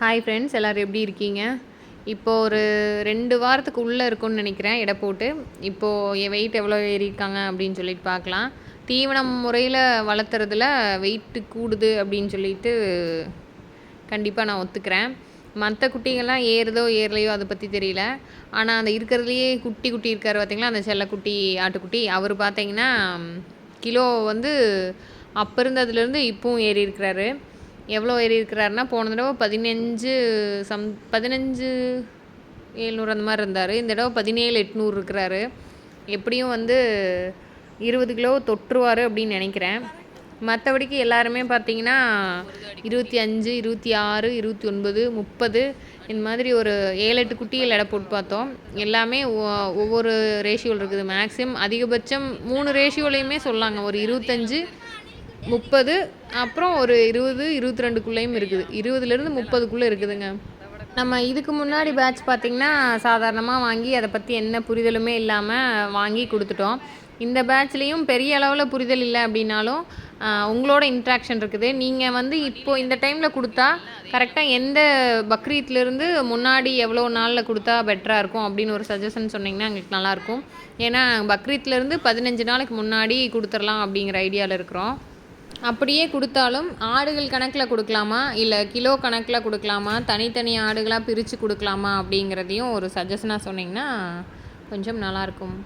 Hi friends எல்லோரும் எப்படி இருக்கீங்க? இப்போது ஒரு ரெண்டு வாரத்துக்கு உள்ளே இருக்கும்னு நினைக்கிறேன் எடை போட்டு. இப்போது என் வெயிட் எவ்வளோ ஏறியிருக்காங்க அப்படின்னு சொல்லிட்டு பார்க்கலாம். தீவனம் முறையில் வளர்த்துறதுல வெயிட்டு கூடுது அப்படின்னு சொல்லிட்டு கண்டிப்பாக நான் ஒத்துக்கிறேன். மற்ற குட்டிங்கள்லாம் ஏறுதோ ஏறலையோ அதை பற்றி தெரியல. ஆனால் அந்த இருக்கிறதுலையே குட்டி குட்டி இருக்கார் பார்த்திங்களா அந்த செல்லக்குட்டி ஆட்டுக்குட்டி. அவர் பார்த்தீங்கன்னா கிலோ வந்து அப்போ இருந்ததுலேருந்து இப்போவும் ஏறி இருக்கிறாரு எவ்வளோ ஏறி இருக்கிறாருன்னா போன தடவை பதினஞ்சு சம் பதினஞ்சு ஏழ்நூறு அந்த மாதிரி இருந்தார். இந்த தடவை பதினேழு எட்நூறு இருக்கிறாரு. எப்படியும் வந்து இருபது கிலோ தொற்றுவார் அப்படின்னு நினைக்கிறேன். மற்றபடிக்கு எல்லாருமே பார்த்தீங்கன்னா இருபத்தி அஞ்சு இருபத்தி ஆறு இருபத்தி ஒன்பது முப்பது இந்த மாதிரி ஒரு ஏழு எட்டு குட்டிகள் எடை போட்டு பார்த்தோம். எல்லாமே ஒவ்வொரு ரேஷியோவில் இருக்குது. மேக்ஸிமம் அதிகபட்சம் மூணு ரேஷியோலையுமே சொல்லாங்க. ஒரு இருபத்தஞ்சு முப்பது அப்புறம் ஒரு இருபது இருபத்தி ரெண்டுக்குள்ளேயும் இருக்குது. இருபதுலேருந்து முப்பதுக்குள்ளே இருக்குதுங்க. நம்ம இதுக்கு முன்னாடி பேட்ச் பார்த்திங்கன்னா சாதாரணமாக வாங்கி அதை பற்றி என்ன புரிதலுமே இல்லாமல் வாங்கி கொடுத்துட்டோம். இந்த பேட்ச்லேயும் பெரிய அளவில் புரிதல் இல்லை அப்படின்னாலும் உங்களோட இன்ட்ராக்ஷன் இருக்குது. நீங்கள் வந்து இப்போது இந்த டைமில் கொடுத்தா கரெக்டாக எந்த பக்ரீத்லேருந்து முன்னாடி எவ்வளோ நாளில் கொடுத்தா பெட்டராக இருக்கும் அப்படின்னு ஒரு சஜஷன் சொன்னிங்கன்னா எங்களுக்கு நல்லாயிருக்கும் ஏன்னா பக்ரீத்லேருந்து பதினஞ்சு நாளைக்கு முன்னாடி கொடுத்துடலாம் அப்படிங்கிற ஐடியாவில் இருக்கிறோம். அப்படியே கொடுத்தாலும் ஆடுகள் கணக்கில் கொடுக்கலாமா? இல்லை கிலோ கணக்கில் கொடுக்கலாமா? தனித்தனி ஆடுகளாக பிரித்து கொடுக்கலாமா அப்படிங்கிறதையும் ஒரு சஜஷனாக சொன்னிங்கன்னா கொஞ்சம் நல்லாயிருக்கும்